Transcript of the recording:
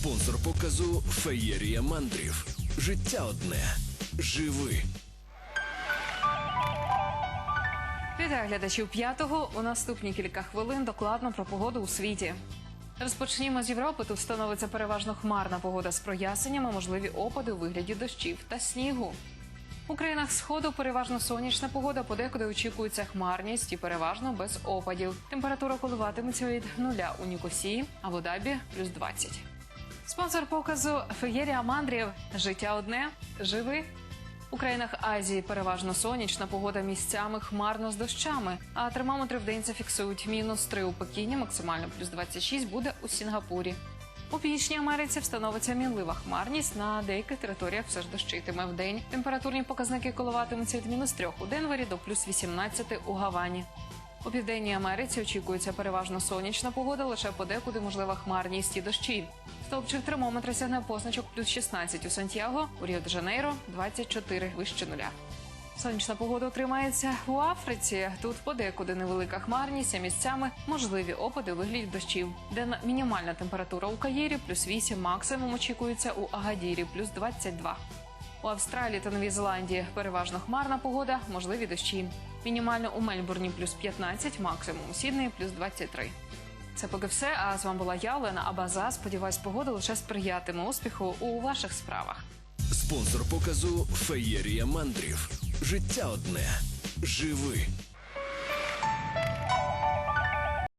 Спонсор показу Феєрія мандрів. Життя одне. Живи. Вітаю глядачів п'ятого. У наступні кілька хвилин докладно про погоду у світі. Розпочнімо з Європи. Тут становиться переважно хмарна погода з проясненнями, можливі опади у вигляді дощів та снігу. У країнах сходу переважно сонячна погода, подекуди очікується хмарність і переважно без опадів. Температура коливатиметься від нуля у Нікосії, а в Одабі плюс 20. Спонсор показу Феєрія Мандрів. Життя одне. Живи. У країнах Азії переважно сонячна погода місцями хмарно з дощами, а термометри в день зафіксують мінус 3 у Пекіні, максимально плюс 26 буде у Сінгапурі. У Північній Америці встановиться мінлива хмарність. На деяких територіях все ж дощитиме в день. Температурні показники коливатимуться від мінус 3 у Денвері до плюс 18 у Гавані. У південній Америці очікується переважно сонячна погода, лише подекуди можлива хмарність і дощі. Стовпчик термометра сягне позначок плюс 16 у Сантьяго, у Ріо-де-Жанейро 24 вище нуля. Сонячна погода отримається у Африці. Тут подекуди невелика хмарність, а місцями можливі опади у вигляді дощів. Денна мінімальна температура у Каїрі плюс 8, максимум очікується у Агадірі плюс 22. У Австралії та Новій Зеландії переважно хмарна погода, можливі дощі. Мінімально у Мельбурні плюс 15, максимум у Сіднеї плюс 23. Це поки все. А з вами була я, Олена Абаза. Сподіваюсь, погода лише сприятиме успіху у ваших справах. Спонсор показу Феєрія мандрів. Життя одне. Живи.